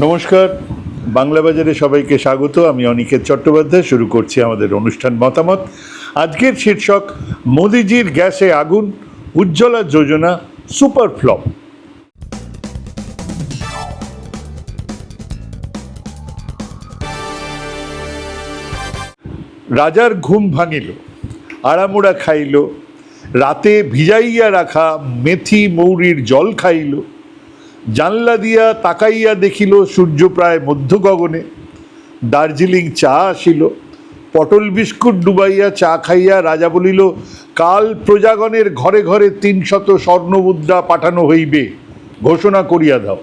নমস্কার। বাংলা বাজারে সবাইকে স্বাগত। আমি অনিকেত চট্টোপাধ্যায়। শুরু করছি আমাদের অনুষ্ঠান মতামত। আজকের শীর্ষক, মোদিজির গ্যাসে আগুন, উজ্জ্বলা যোজনা, সুপার ফ্লপ। রাজার ঘুম ভাঙিল আড়ামোড়া খাইল, রাতে ভিজাইয়া রাখা মেথি মৌরির জল খাইল জানলা দিয়া তাকাইয়া দেখিল সূর্য প্রায় মধ্য গগনে দার্জিলিং চা আসিল। পটল বিস্কুট ডুবাইয়া চা খাইয়া রাজা বলিল, কাল প্রজাগণের ঘরে ঘরে তিন তিনশত স্বর্ণমুদ্রা পাঠানো হইবে। ঘোষণা করিয়া দাও।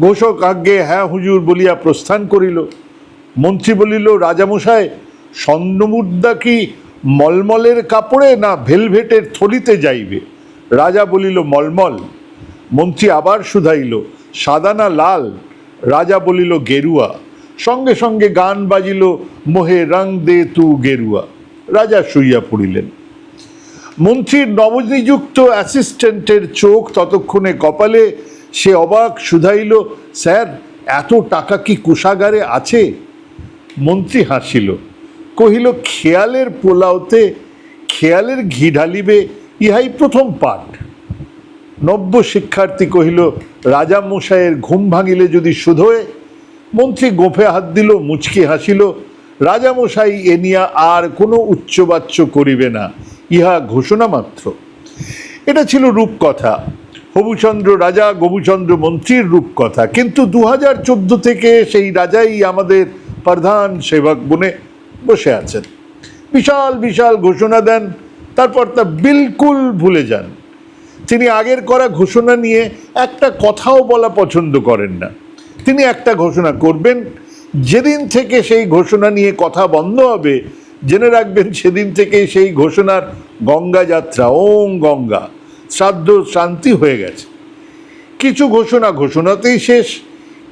ঘোষক আজ্ঞে হ্যাঁ হুজুর বলিয়া প্রস্থান করিল। মন্ত্রী বলিল, রাজামশাই, স্বর্ণমুদ্রা কি মলমলের কাপড়ে না ভেলভেটের থলিতে যাইবে? রাজা বলিল, মলমল মন্ত্রী আবার শুধাইল সাদা না লাল, রাজা বলিল, গেরুয়া। সঙ্গে সঙ্গে গান বাজিল, মোহে রং দে তু গেরুয়া। রাজা শুইয়া পড়িলেন। মন্ত্রীর নবনিযুক্ত অ্যাসিস্ট্যান্টের চোখ ততক্ষণে কপালে, সে অবাক শুধাইল, স্যার, এত টাকা কি কোষাগারে আছে? মন্ত্রী হাসিল, কহিল, খেয়ালের পোলাওতে, খেয়ালের ঘি ঢালিবে, ইহাই প্রথম পাঠ। নব্য শিক্ষার্থী কহিল, রাজা মশাইয়ের ঘুম ভাঙিলে যদি শুধোয়? মন্ত্রী গোফে হাত দিল, মুচকি হাসিল রাজামশাই এ নিয়া আর কোনো উচ্চবাচ্য করিবে না, ইহা ঘোষণা মাত্র। এটা ছিল রূপকথা। হবুচন্দ্র রাজা, গবুচন্দ্র মন্ত্রীর রূপকথা। কিন্তু দু হাজার চোদ্দ থেকে সেই রাজাই আমাদের প্রধান সেবক বনে বসে আছেন। বিশাল বিশাল ঘোষণা দেন, তারপর তা বিলকুল ভুলে যান। তিনি আগের করা ঘোষণা নিয়ে একটা কথাও বলা পছন্দ করেন না। তিনি একটা ঘোষণা করবেন, যেদিন থেকে সেই ঘোষণা নিয়ে কথা বন্ধ হবে, জেনে রাখবেন সেদিন থেকে সেই ঘোষণার গঙ্গা যাত্রা ওং গঙ্গা, শ্রাদ্ধ শান্তি হয়ে গেছে। কিছু ঘোষণা ঘোষণাতেই শেষ,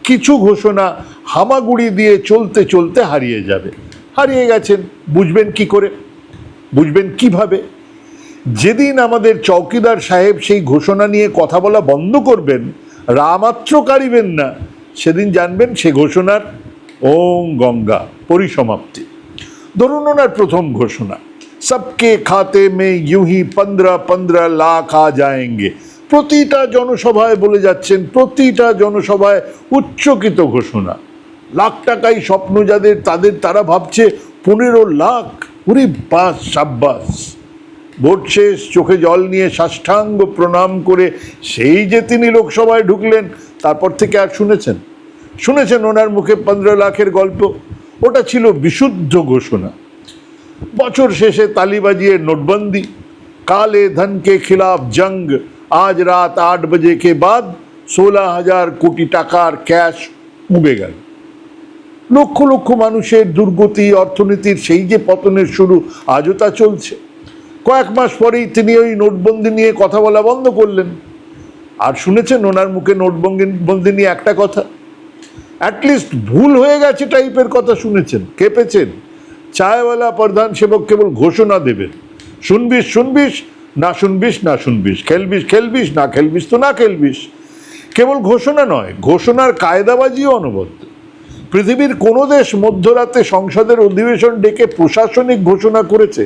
কিছু ঘোষণা হামাগুড়ি দিয়ে চলতে চলতে হারিয়ে যাবে। হারিয়ে গেছেন, বুঝবেন কি করে? বুঝবেন কীভাবে? যেদিন আমাদের চৌকিদার সাহেব সেই ঘোষণা নিয়ে কথা বলা বন্ধ করবেন, রামাত্র কারিবেন না, সেদিন জানবেন সে ঘোষণার ওং গঙ্গা পরিসমাপ্তি। ধরুন ওনার প্রথম ঘোষণা, সবকে খাতে মে ইউহি পন্দ্রা পন্দ্রা লাখ আ যায়েঙ্গে। প্রতিটা জনসভায় বলে যাচ্ছেন, প্রতিটা জনসভায় উচ্চকিত ঘোষণা। লাখ টাকাই স্বপ্ন যাদের, তাদের তারা ভাবছে, পনেরো লাখ উরি বাস, সাব্বাস। ভোট শেষ চোখে জল নিয়ে সাষ্টাঙ্গ প্রণাম করে সেই যে তিনি লোকসভায় ঢুকলেন, তারপর থেকে আর শুনেছেন। শুনেছেন ওনার মুখে পনেরো লাখের গল্প। ওটা ছিল বিশুদ্ধ ঘোষণা। বছর শেষে তালি বাজিয়ে নোটবন্দি। কালে ধনকে খিলাফ জঙ্গ, আজ রাত আট বাজে কে বাদ, ষোলো হাজার কোটি টাকার ক্যাশ উবে গেল। লক্ষ লক্ষ মানুষের দুর্গতি, অর্থনীতির সেই যে পতনের শুরু, আজও তা চলছে। কয়েক মাস পরেই তিনি ওই নোটবন্দি নিয়ে কথা বলা বন্ধ করলেন। আর শুনেছেন ওনার মুখে নোটবন্দি বন্দি নিয়ে একটা কথা? অ্যাটলিস্ট ভুল হয়ে গেছে টাইপের কথা শুনেছেন, কেঁপেছেন। চায়ওয়ালা প্রধান সেবক কেবল ঘোষণা দেবেন। শুনবিস শুনবিস, না শুনবিস না শুনবিস। খেলবিস খেলবিস, না খেলবিস তো না খেলবিস। কেবল ঘোষণা নয়, ঘোষণার কায়দাবাজিও অনবদ্য। পৃথিবীর কোনো দেশ মধ্যরাতে সংসদের অধিবেশন ডেকে প্রশাসনিক ঘোষণা করেছে।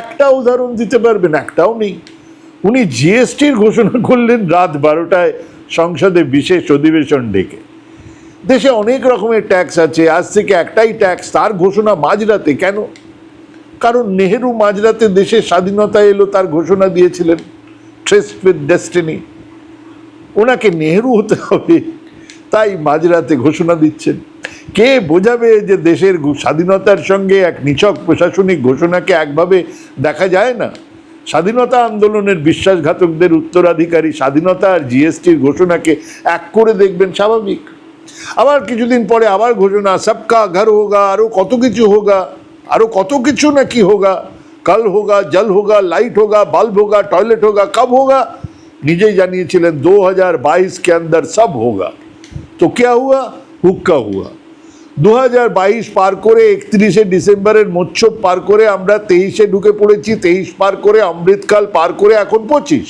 একটা উদাহরণ দিতে পারবেন, একটাও নেই। উনি জিএসটির ঘোষণা করলেন রাত বারোটায় সংসদে বিশেষ অধিবেশন ডেকে। দেশে অনেক রকমের ট্যাক্স আছে, আজ থেকে একটাই ট্যাক্স, তার ঘোষণা মাঝরাতে। কেন? কারণ নেহেরু মাঝরাতে দেশের স্বাধীনতা এলো, তার ঘোষণা দিয়েছিলেন। ট্রেস উইথ ডেস্টিনি ওনাকে নেহেরু হতে হবে, তাই মাঝরাতে ঘোষণা দিচ্ছেন। কে বোঝাবে যে দেশের স্বাধীনতার সঙ্গে এক নিছক প্রশাসনিক ঘোষণাকে একভাবে দেখা যায় না? স্বাধীনতা আন্দোলনের বিশ্বাসঘাতকদের উত্তরাধিকারী স্বাধীনতা আর জিএসটির ঘোষণাকে এক করে দেখবেন স্বাভাবিক। আবার কিছুদিন পরে আবার ঘোষণা, সবকা ঘর হোগা আরও কত কিছু হোগা আরও কত কিছু না কি হোগা, কাল হোগা, জল হোগা, লাইট হোগা, বাল্ব হোগা, টয়লেট হোগা, কব হোগা? নিজেই জানিয়েছিলেন, দু হাজার বাইশ কে অন্দর সব হোগা। তো ক্যা হুয়া? হুক্কা হুয়া। দু হাজার বাইশ পার করে একত্রিশে ডিসেম্বরের মোচ্ছব পার করে আমরা তেইশে ঢুকে পড়েছি, তেইশ পার করে অমৃতকাল পার করে এখন পঁচিশ।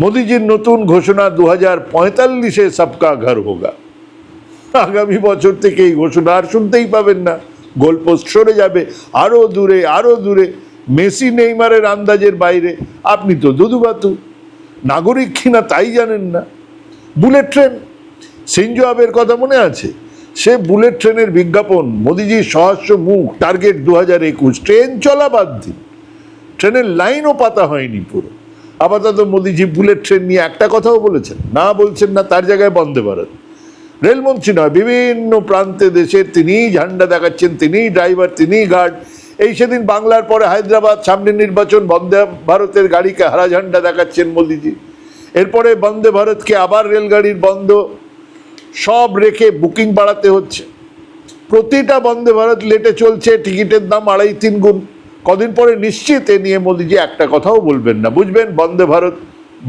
মোদিজির নতুন ঘোষণা দু হাজার পঁয়তাল্লিশে সবকা ঘর হোগা। আগামী বছর থেকে এই ঘোষণা আর শুনতেই পাবেন না। গোলপোস্ট সরে যাবে আরও দূরে আরও দূরে, মেসি, নেইমারের আন্দাজের বাইরে। আপনি তো দুদুবাতু। নাগরিক কিনা তাই জানেন না। বুলেট ট্রেন সিনজো আবের কথা মনে আছে? সে বুলেট ট্রেনের বিজ্ঞাপন, মোদিজির সহস্র মুখ, টার্গেট দু হাজার একুশ, ট্রেন চলা বাদ দিন। ট্রেনের লাইনও পাতা হয়নি পুরো। আপাতত মোদিজি বুলেট ট্রেন নিয়ে একটা কথাও বলেছেন। না বলছেন না, তার জায়গায় বন্দে ভারত। রেলমন্ত্রী নয়, বিভিন্ন প্রান্তে দেশের তিনিই ঝান্ডা দেখাচ্ছেন, তিনিই ড্রাইভার, তিনিই গার্ড। এই সেদিন বাংলার পরে হায়দ্রাবাদ, সামনে নির্বাচন, বন্দে ভারতের গাড়িকে হারা ঝান্ডা দেখাচ্ছেন মোদিজি। এরপরে বন্দে ভারতকে আবার রেলগাড়ির বন্ধ। সব রেখে বুকিং বাড়াতে হচ্ছে। প্রতিটা বন্দে ভারত লেটে চলছে, টিকিটের দাম আড়াই তিন গুণ। কদিন পরে নিশ্চিত এ নিয়ে মোদিজি একটা কথাও বলবেন না। বুঝবেন, বন্দে ভারত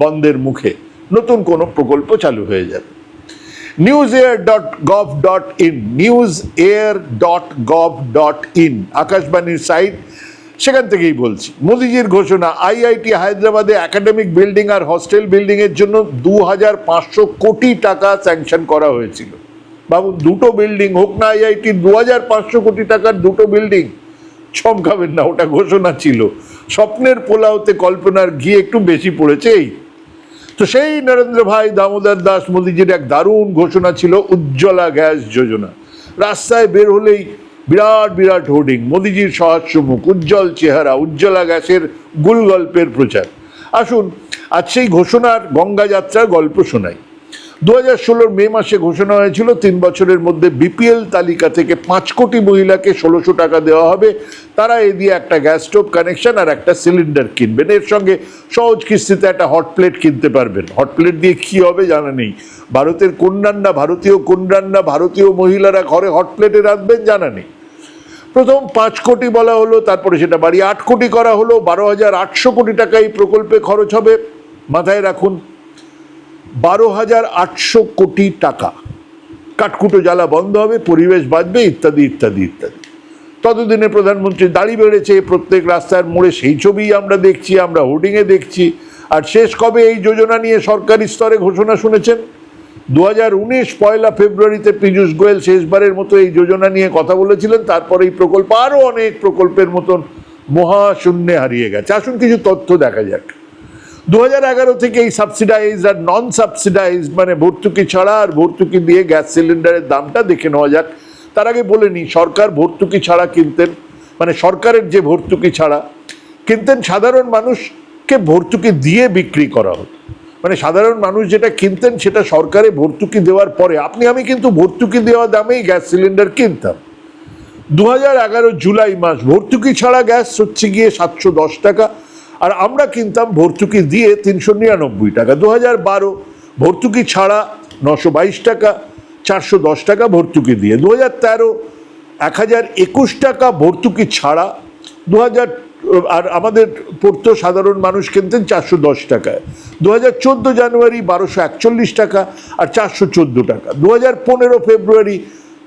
বন্ধের মুখে নতুন কোনো প্রকল্প চালু হয়ে যাবে। News air dot gov dot in news air dot gov dot in আকাশবাণীর সাইট সেখান থেকেই বলছি। মোদিজির ঘোষণা, আইআইটি হায়দ্রাবাদে একাডেমিক বিল্ডিং আর হস্টেল বিল্ডিং এর জন্য দু হাজার পাঁচশো কোটি টাকা স্যাংশন করা হয়েছিল। বাবু, দুটো বিল্ডিং হোক না আইআইটি দু হাজার পাঁচশো কোটি টাকার দুটো বিল্ডিং চমকাবেন না, ওটা ঘোষণা ছিল। স্বপ্নের পোলাওতে কল্পনার ঘি একটু বেশি পড়েছে এই। তো সেই নরেন্দ্র ভাই দামোদর দাস মোদিজির এক দারুণ ঘোষণা ছিল, উজ্জ্বলা গ্যাস যোজনা। রাস্তায় বের হলেই বিরাট বিরাট হোর্ডিং। মোদিজির সহাস্য মুখ উজ্জ্বল চেহারা, উজ্জ্বলা গ্যাসের গুল গল্পের প্রচার। আসুন, আজ সেই ঘোষণার গঙ্গা যাত্রার গল্প শোনাই। দু হাজার ষোলোর মে মাসে ঘোষণা হয়েছিল, তিন বছরের মধ্যে বিপিএল তালিকা থেকে পাঁচ কোটি মহিলাকে ষোলোশো টাকা দেওয়া হবে। তারা এ দিয়ে একটা গ্যাস স্টোভ কানেকশন আর একটা সিলিন্ডার কিনবেন। এর সঙ্গে সহজ কিস্তিতে একটা হট প্লেট কিনতে পারবেন। হট প্লেট দিয়ে কী হবে জানা নেই। ভারতের কোন রান্না ভারতীয় কোন রান্না ভারতীয় মহিলারা ঘরে হট প্লেটে রাখবেন জানা নেই। প্রথম পাঁচ কোটি বলা হলো, তারপরে সেটা বাড়ি আট কোটি করা হলো, বারো হাজার আটশো কোটি টাকা এই প্রকল্পে খরচ হবে। মাথায় রাখুন, বারো হাজার আটশো কোটি টাকা। কাঠকুটো জ্বালা বন্ধ হবে, পরিবেশ বাঁচবে, ইত্যাদি ইত্যাদি ইত্যাদি। ততদিনে প্রধানমন্ত্রী দাড়ি বেড়েছে, প্রত্যেক রাস্তার মোড়ে সেই ছবিই আমরা দেখছি, আমরা হোর্ডিংয়ে দেখছি। আর শেষ কবে এই যোজনা নিয়ে সরকারি স্তরে ঘোষণা শুনেছেন? দু হাজার উনিশ পয়লা ফেব্রুয়ারিতে পীযূষ গোয়েল শেষবারের মতো এই যোজনা নিয়ে কথা বলেছিলেন। তারপরে এই প্রকল্প আরও অনেক প্রকল্পের মতন মহাশূন্যে হারিয়ে গেছে। আসুন কিছু তথ্য দেখা যাক। দু হাজার এগারো থেকে এই সাবসিডাইজ আর নন সাবসিডাইজ মানে ভর্তুকি ছাড়া আর ভর্তুকি দিয়ে গ্যাস সিলিন্ডারের দামটা দেখে নেওয়া যাক। তার আগে বলে নিই, সরকার ভর্তুকি ছাড়া কিনতেন মানে সরকারের যে ভর্তুকি ছাড়া কিনতেন, সাধারণ মানুষকে ভর্তুকি দিয়ে বিক্রি করা হতো। মানে সাধারণ মানুষ যেটা কিনতেন সেটা সরকারে ভর্তুকি দেওয়ার পরে, আপনি, আমি কিন্তু ভর্তুকি দেওয়া দামেই গ্যাস সিলিন্ডার কিনতাম। দু হাজার এগারো জুলাই মাস, ভর্তুকি ছাড়া গ্যাস হচ্ছে গিয়ে সাতশো দশ টাকা, আর আমরা কিনতাম ভর্তুকি দিয়ে তিনশো নিরানব্বই টাকা। দু হাজার বারো, ভর্তুকি ছাড়া নশো বাইশ টাকা, চারশো দশ টাকা ভর্তুকি দিয়ে। দু হাজার তেরো, এক হাজার একুশ টাকা ভর্তুকি ছাড়া দু হাজার আর আমাদের পড়তো সাধারণ মানুষ কিনতেন চারশো দশ টাকায়। দু হাজার চোদ্দ জানুয়ারি বারোশো একচল্লিশ টাকা আর চারশো চোদ্দ টাকা। দু হাজার পনেরো ফেব্রুয়ারি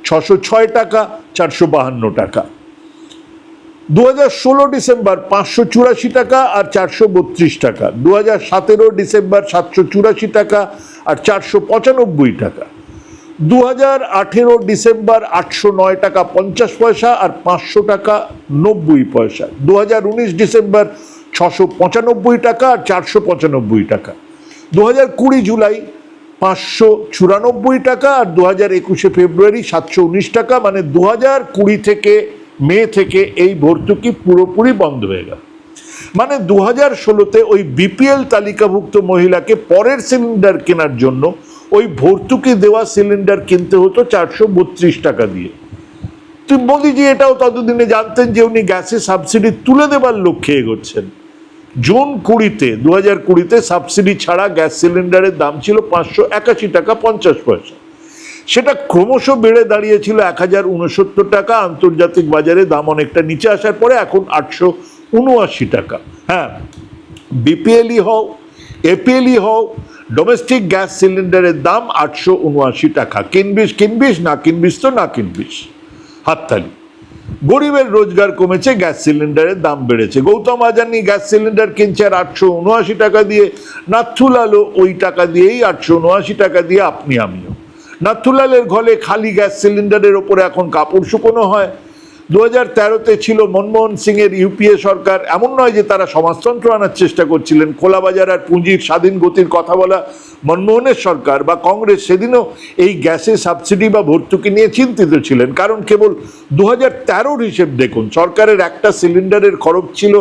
ছশো ছয় টাকা, চারশো বাহান্ন টাকা। দু হাজার ষোলো ডিসেম্বর পাঁচশো চুরাশি টাকা আর চারশো বত্রিশ টাকা। দু হাজার সতেরো ডিসেম্বর সাতশো চুরাশি টাকা আর চারশো পঁচানব্বই টাকা। দু হাজার আঠেরো ডিসেম্বর আটশো নয় টাকা পঞ্চাশ পয়সা আর পাঁচশো টাকা নব্বই পয়সা। দু হাজার উনিশ ডিসেম্বর ছশো পঁচানব্বই টাকা আর চারশো পঁচানব্বই টাকা। দু কুড়ি জুলাই পাঁচশো চুরানব্বই টাকা আর দু হাজার একুশে ফেব্রুয়ারি সাতশো উনিশ টাকা। মানে দু হাজার কুড়ি থেকে মে থেকে এই ভর্তুকি পুরোপুরি বন্ধ হয়ে গেল। মানে দু হাজার ষোলোতে ওই বিপিএল তালিকাভুক্ত মহিলাকে পরের সিলিন্ডার কেনার জন্য ওই ভর্তুকি দেওয়া সিলিন্ডার কিনতে হতো চারশো বত্রিশ টাকা দিয়ে। তুই মোদিজি এটাও ততদিনে জানতেন যে উনি গ্যাসে সাবসিডি তুলে দেবার লক্ষ্যে এগোচ্ছেন জুন কুড়িতে দু হাজার কুড়িতে সাবসিডি ছাড়া গ্যাস সিলিন্ডারের দাম ছিল পাঁচশো একাশি টাকা পঞ্চাশ পয়সা। সেটা ক্রমশ বেড়ে দাঁড়িয়েছিল এক হাজার উনসত্তর টাকা, আন্তর্জাতিক বাজারে দাম অনেকটা নিচে আসার পরে এখন আটশো উনআশি টাকা। হ্যাঁ বিপিএলই হও, এপিএলই হও ডোমেস্টিক গ্যাস সিলিন্ডারের দাম আটশো উনআশি টাকা। কিনবিস কিনবিস, না কিনবিস তো না কিনবিস। হাততালি। গরিবের রোজগার কমেছে গ্যাস সিলিন্ডারের দাম বেড়েছে। গৌতম আজানি গ্যাস সিলিন্ডার কিনছে আর আটশো উনআশি টাকা দিয়ে। নাথুলালও ওই টাকা দিয়েই আটশো উনআশি টাকা দিয়ে আপনি আমিও। নাথুলালের ঘরে খালি গ্যাস সিলিন্ডারের ওপরে এখন কাপড় শুকোনো হয়। দু হাজার তেরোতে ছিল মনমোহন সিং এর ইউপিএ সরকার। এমন নয় যে তারা সমাজতন্ত্র আনার চেষ্টা করছিলেন। খোলা বাজার আর পুঁজির স্বাধীন গতির কথা বলা মনমোহনের সরকার বা কংগ্রেস সেদিনও এই গ্যাসে সাবসিডি বা ভর্তুকি নিয়ে চিন্তিত ছিলেন। কারণ কেবল দু হাজার তেরোর হিসেব দেখুন, সরকারের একটা সিলিন্ডারের খরচ ছিল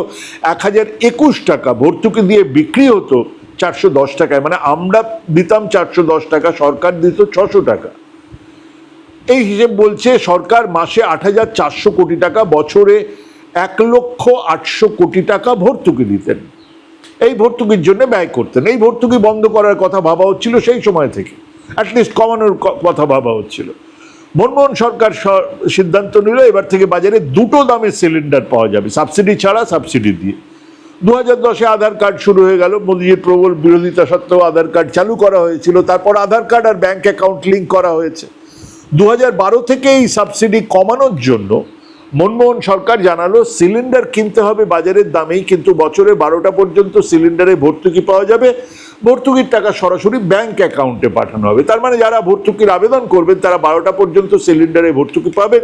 এক হাজার একুশ টাকা। ভর্তুকি দিয়ে বিক্রি হতো চারশো দশ টাকায়। মানে আমরা দিতাম চারশো দশ টাকা, সরকার দিত ছশো টাকা। এই হিসেব বলছে সরকার মাসে আট হাজার চারশো কোটি টাকা, বছরে এক লক্ষ আটশো কোটি টাকা ভর্তুকি দিতেন। এই ভর্তুকির জন্য ব্যয় করতেন। এই ভর্তুকি বন্ধ করার কথা ভাবা হচ্ছিল সেই সময় থেকে। অ্যাটলিস্ট কমানোর কথা ভাবা হচ্ছিল। মনমোহন সরকার সিদ্ধান্ত নিল, এবার থেকে বাজারে দুটো দামের সিলিন্ডার পাওয়া যাবে, সাবসিডি ছাড়া সাবসিডি দিয়ে। দু হাজার দশে আধার কার্ড শুরু হয়ে গেল, মোদীজির প্রবল বিরোধিতা সত্ত্বেও আধার কার্ড চালু করা হয়েছিল। তারপর আধার কার্ড আর ব্যাংক অ্যাকাউন্ট লিঙ্ক করা হয়েছে। দু হাজার বারো থেকে এই সাবসিডি কমানোর জন্য মনমোহন সরকার জানালো সিলিন্ডার কিনতে হবে, বাজারের দামেই কিন্তু বছরে বারোটা পর্যন্ত সিলিন্ডারে ভর্তুকি পাওয়া যাবে। ভর্তুকির টাকা সরাসরি ব্যাংক অ্যাকাউন্টে পাঠানো হবে। তার মানে যারা ভর্তুকির আবেদন করবেন, তারা বারোটা পর্যন্ত সিলিন্ডারে ভর্তুকি পাবেন।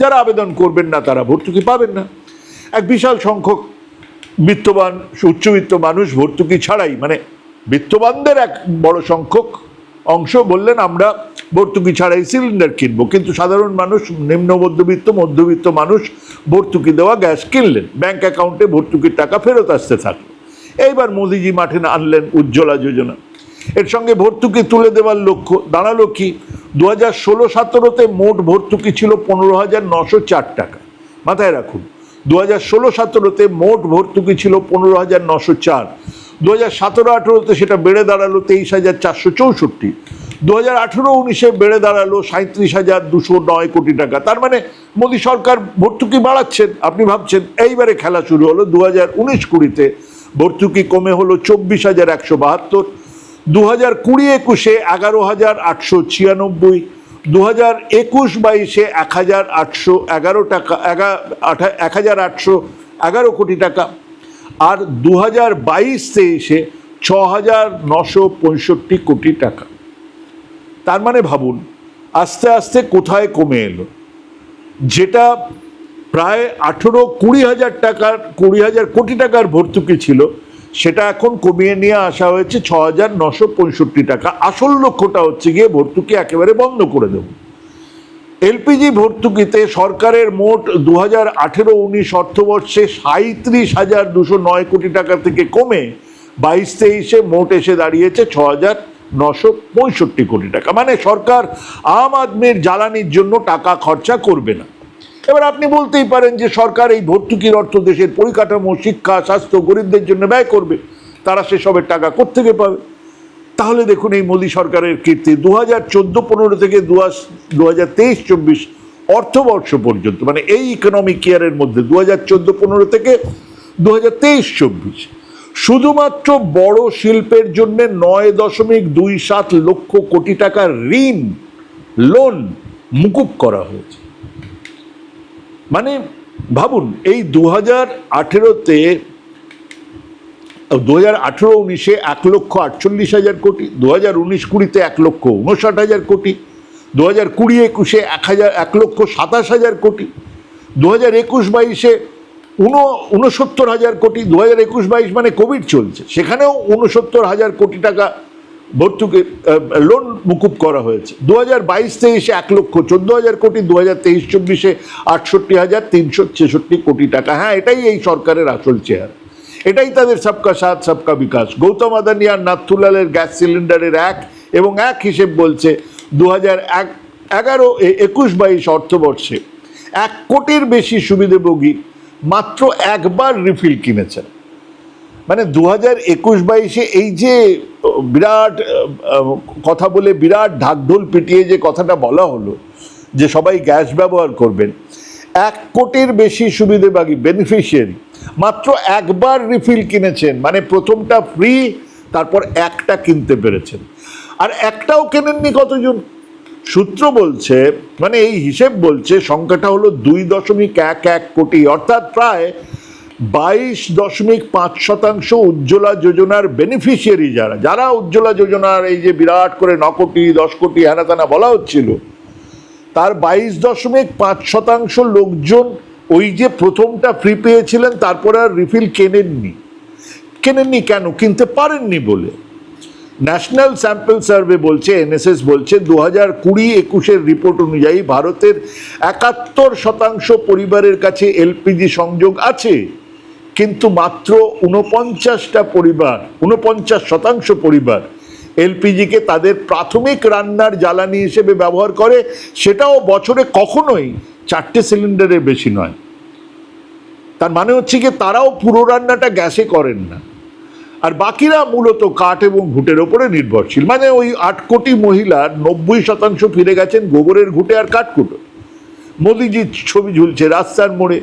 যারা আবেদন করবেন না, তারা ভর্তুকি পাবেন না। এক বিশাল সংখ্যক বিত্তবান, উচ্চবিত্ত মানুষ ভর্তুকি ছাড়াই মানে বিত্তবানদের এক বড় সংখ্যক অংশ বললেন, আমরা ভর্তুকি ছাড়াই সিলিন্ডার কিনবো। কিন্তু সাধারণ মানুষ, নিম্ন মধ্যবিত্ত মধ্যবিত্ত মানুষ ভর্তুকি দেওয়া গ্যাস কিনলেন। ব্যাংক অ্যাকাউন্টে ভর্তুকির টাকা ফেরত আসতে থাকল। এইবার মোদিজি মাঠে আনলেন উজ্জ্বলা যোজনা। এর সঙ্গে ভর্তুকি তুলে দেওয়ার লক্ষ্য দাঁড়াল কি? দু হাজার ষোলো সতেরোতে মোট ভর্তুকি ছিল পনেরো হাজার নশো চার টাকা। মাথায় রাখুন দু হাজার ষোলো সতেরোতে মোট ভর্তুকি ছিল পনেরো হাজার নশো চার। দু হাজার সতেরো আঠেরোতে সেটা বেড়ে দাঁড়াল তেইশ হাজার চারশো চৌষট্টি। দু হাজার আঠেরো উনিশে বেড়ে দাঁড়াল সাঁত্রিশ হাজার দুশো নয় কোটি টাকা। তার মানে মোদী সরকার ভর্তুকি বাড়াচ্ছেন, আপনি ভাবছেন এইবারে খেলা শুরু হলো, দু হাজার উনিশ কুড়িতে ভর্তুকি কমে হলো চব্বিশ হাজার একশো বাহাত্তর, দু হাজার কুড়ি একুশে এগারো হাজার আটশো ছিয়ানব্বই, দু হাজার একুশ বাইশে এক হাজার আটশো এগারো টাকা এক হাজার আটশো এগারো কোটি টাকা, আর দু হাজার বাইশ তেইশে ছ হাজার নশো পঁয়ষট্টি কোটি টাকা। তার মানে ভাবুন, আস্তে আস্তে কোথায় কমে এলো? যেটা প্রায় আঠেরো কুড়ি হাজার টাকার, কুড়ি হাজার কোটি টাকার ভর্তুকি ছিল, সেটা এখন কমিয়ে নিয়ে আসা হয়েছে ছ হাজার নশো পঁয়ষট্টি টাকা। আসল লক্ষ্যটা হচ্ছে গিয়ে ভর্তুকি একেবারে বন্ধ করে দেব। এলপিজি ভর্তুকিতে সরকারের মোট দু হাজার আঠেরো উনিশ অর্থবর্ষে সাঁত্রিশ হাজার দুশো নয় কোটি টাকা থেকে কমে বাইশ তেইশে মোট এসে দাঁড়িয়েছে ছ হাজার নশো পঁয়ষট্টি কোটি টাকা। মানে সরকার আম আদমির জ্বালানির জন্য টাকা খরচা করবে না। এবার আপনি বলতেই পারেন যে সরকার এই ভর্তুকির অর্থ দেশের পরিকাঠামো, শিক্ষা, স্বাস্থ্য, গরিবদের জন্য ব্যয় করবে। তারা সেসবের টাকা কোত্থেকে পাবে? তাহলে দেখুন এই মোদী সরকারের কীর্তি। দু হাজার চোদ্দ পনেরো থেকে দু হাজার তেইশ চব্বিশ অর্থবর্ষ পর্যন্ত মানে এই ইকোনমিক ইয়ারের মধ্যে দু হাজার চোদ্দ পনেরো থেকে দু হাজার তেইশ চব্বিশ শুধুমাত্র বড় শিল্পের জন্য নয় দশমিক দুই সাত লক্ষ কোটি টাকার ঋণ লোন মুকুব করা হয়েছে। মানে ভাবুন, এই দু হাজার আঠেরোতে দু হাজার আঠেরো উনিশে এক লক্ষ আটচল্লিশ হাজার কোটি দু হাজার উনিশ কুড়িতে এক লক্ষ উনষাট হাজার কোটি দু হাজার কুড়ি একুশে এক হাজার, এক লক্ষ সাতাশ হাজার কোটি দু হাজার একুশ বাইশে উন, উনসত্তর হাজার কোটি দু হাজার একুশ, বাইশ মানে কোভিড চলছে। সেখানেও উনসত্তর হাজার কোটি টাকা ভর্তুকি লোন মুকুব করা হয়েছে। দু হাজার বাইশ তেইশে এক লক্ষ চোদ্দ হাজার কোটি দু হাজার তেইশ, চব্বিশে আটষট্টি হাজার, তিনশো ছেষট্টি কোটি টাকা। হ্যাঁ এটাই এই সরকারের আসল চেহারা। এটাই তাদের সবকা সাথ, সবকা বিকাশ। গৌতম আদানি আর নাথুলালের গ্যাস সিলিন্ডারের এক এবং এক হিসেব বলছে দু হাজার এক এগারো, একুশ, বাইশ অর্থবর্ষে এক কোটির বেশি সুবিধাভোগী মাত্র একবার রিফিল কিনেছেন। মানে দু হাজার একুশ বাইশে এই যে, বিরাট কথা বলে বিরাট ঢাকঢোল পিটিয়ে যে কথাটা বলা হলো, যে সবাই গ্যাস ব্যবহার করবেন, এক কোটির বেশি সুবিধাভোগী বেনিফিশিয়ারি মাত্র একবার রিফিল কিনেছেন মানে প্রথমটা ফ্রি তারপর একটা কিনতে পেরেছেন। আর একটাও কেনেননি কতজন? সূত্র বলছে মানে এই হিসেব বলছে, সংখ্যাটা হলো দুই দশমিক এক এক কোটি, অর্থাৎ প্রায় বাইশ দশমিক পাঁচ শতাংশ উজ্জ্বলা যোজনার বেনিফিশিয়ারি যারা। যারা উজ্জ্বলা যোজনার এই যে বিরাট করে ন কোটি, দশ কোটি হ্যানাতানা বলা হচ্ছিল, তার বাইশ দশমিক পাঁচ শতাংশ লোকজন ওই যে প্রথমটা ফ্রি পেয়েছিলেন, তারপরে আর রিফিল কেনেননি। কেনেননি কেন? কিনতে পারেননি বলে। ন্যাশনাল স্যাম্পল সার্ভে বলছে এনএসএস বলছে দু হাজার কুড়ি একুশের রিপোর্ট অনুযায়ী ভারতের একাত্তর শতাংশ পরিবারের কাছে এলপিজি সংযোগ আছে। কিন্তু মাত্র উনপঞ্চাশটা পরিবার উনপঞ্চাশ শতাংশ পরিবার এলপিজিকে তাদের প্রাথমিক রান্নার জ্বালানি হিসেবে ব্যবহার করে। সেটাও বছরে কখনোই চারটে সিলিন্ডারের বেশি নয়। তার মানে হচ্ছে কি, তারাও পুরো রান্নাটা গ্যাসে করেন না। আর বাকিরা মূলত কাঠ এবং ঘুটের ওপরে নির্ভরশীল। মানে ওই আট কোটি মহিলার নব্বই শতাংশ ফিরে গেছেন গোবরের ঘুটে আর কাঠকুটো। মোদিজির ছবি ঝুলছে রাস্তার মোড়ে,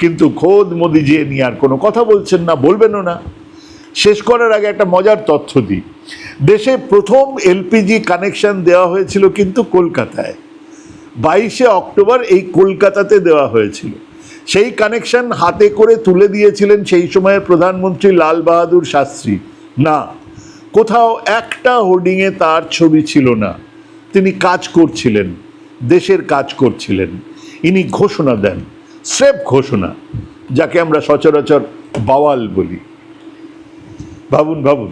কিন্তু খোদ মোদিজি নিয়ে আর কোনো কথা বলছেন না, বলবেনও না। শেষ করার আগে একটা মজার তথ্য দিই। দেশে প্রথম এলপিজি কানেকশন দেওয়া হয়েছিল কিন্তু কলকাতায়। বাইশে অক্টোবর এই কলকাতাতে দেওয়া হয়েছিল। সেই কানেকশন হাতে করে তুলে দিয়েছিলেন সেই সময়ের প্রধানমন্ত্রী লাল বাহাদুর শাস্ত্রী। না, কোথাও একটা হোর্ডিংয়ে তার ছবি ছিল না। তিনি কাজ করছিলেন, দেশের কাজ করছিলেন। ইনি ঘোষণা দেন, স্রেফ ঘোষণা, যাকে আমরা সচরাচর বাওয়াল বলি। ভাবুন ভাবুন,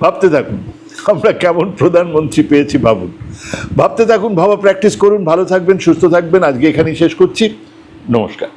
ভাবতে থাকুন, আমরা কেমন প্রধানমন্ত্রী পেয়েছি ভাবুন। ভাবতে থাকুন, ভাবা প্র্যাকটিস করুন, ভালো থাকবেন, সুস্থ থাকবেন। আজকে এখানেই শেষ করছি। নমস্কার।